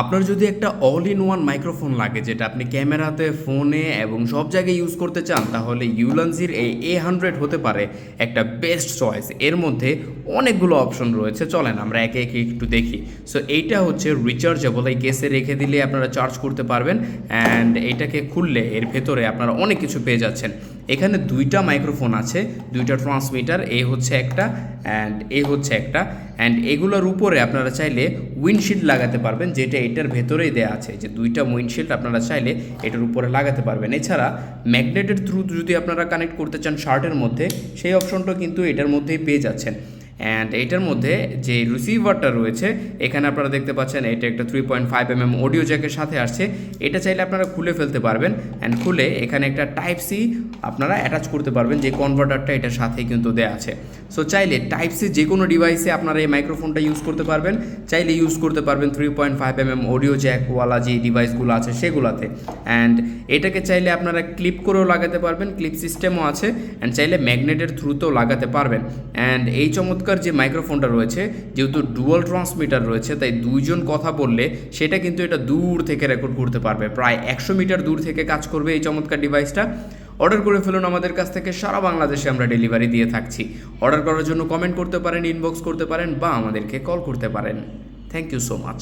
আপনার যদি একটা অল ইন ওয়ান মাইক্রোফোন লাগে, যেটা আপনি ক্যামেরাতে, ফোনে এবং সব জায়গায় ইউজ করতে চান, তাহলে ইউলান্সির এই এ হান্ড্রেড হতে পারে একটা বেস্ট চয়েস এর মধ্যে অনেকগুলো অপশন রয়েছে। চলেন আমরা একে একে একটু দেখি। সো এইটা হচ্ছে রিচার্জেবল এই কেসে রেখে দিলে আপনারা চার্জ করতে পারবেন অ্যান্ড এইটাকে খুললে এর ভেতরে আপনারা অনেক কিছু পেয়ে যাচ্ছেন। এখানে দুইটা মাইক্রোফোন আছে, দুইটা ট্রান্সমিটার এ হচ্ছে একটা অ্যান্ড এ হচ্ছে একটা। অ্যান্ড এগুলোর উপরে আপনারা চাইলে উইন্ডশিল্ড লাগাতে পারবেন, যেটা এটার ভেতরেই দেওয়া আছে, যে দুইটা উইন্ডশিল্ড আপনারা চাইলে এটার উপরে লাগাতে পারবেন। এছাড়া ম্যাগনেটের থ্রু যদি আপনারা কানেক্ট করতে চান শার্টের মধ্যে, সেই অপশনটা কিন্তু এটার মধ্যেই পেয়ে যাচ্ছেন। অ্যান্ড এটার মধ্যে যে রিসিভারটা রয়েছে, এখানে আপনারা দেখতে পাচ্ছেন এটা একটা three point five M M audio জ্যাকের সাথে আসছে। এটা চাইলে আপনারা খুলে ফেলতে পারবেন অ্যান্ড খুলে এখানে একটা টাইপ সি আপনারা অ্যাটাচ করতে পারবেন যে কনভার্টারটা এটার সাথে কিন্তু দেওয়া আছে। সো চাইলে টাইপ সি যে কোনো ডিভাইসে আপনারা এই মাইক্রোফোনটা ইউজ করতে পারবেন। চাইলে ইউজ করতে পারবেন three point five M M audio জ্যাকওয়ালা যে ডিভাইসগুলো আছে সেগুলোতে। অ্যান্ড এটাকে চাইলে আপনারা ক্লিপ করেও লাগাতে পারবেন ক্লিপ সিস্টেমও আছে। অ্যান্ড চাইলে ম্যাগনেটের থ্রুতেও লাগাতে পারবেন। অ্যান্ড এই চমৎকার যে মাইক্রোফোনটা রয়েছে, যেহেতু ডুয়াল ট্রান্সমিটার রয়েছে, তাই দুইজন কথা বললে সেটা কিন্তু এটা দূর থেকে রেকর্ড করতে পারবে। প্রায় একশো মিটার দূর থেকে কাজ করবে এই চমৎকার ডিভাইসটা অর্ডার করে ফেলুন আমাদের কাছ থেকে, সারা বাংলাদেশে আমরা ডেলিভারি দিয়ে থাকছি। অর্ডার করার জন্য কমেন্ট করতে পারেন ইনবক্স করতে পারেন বা আমাদেরকে কল করতে পারেন। Thank you so much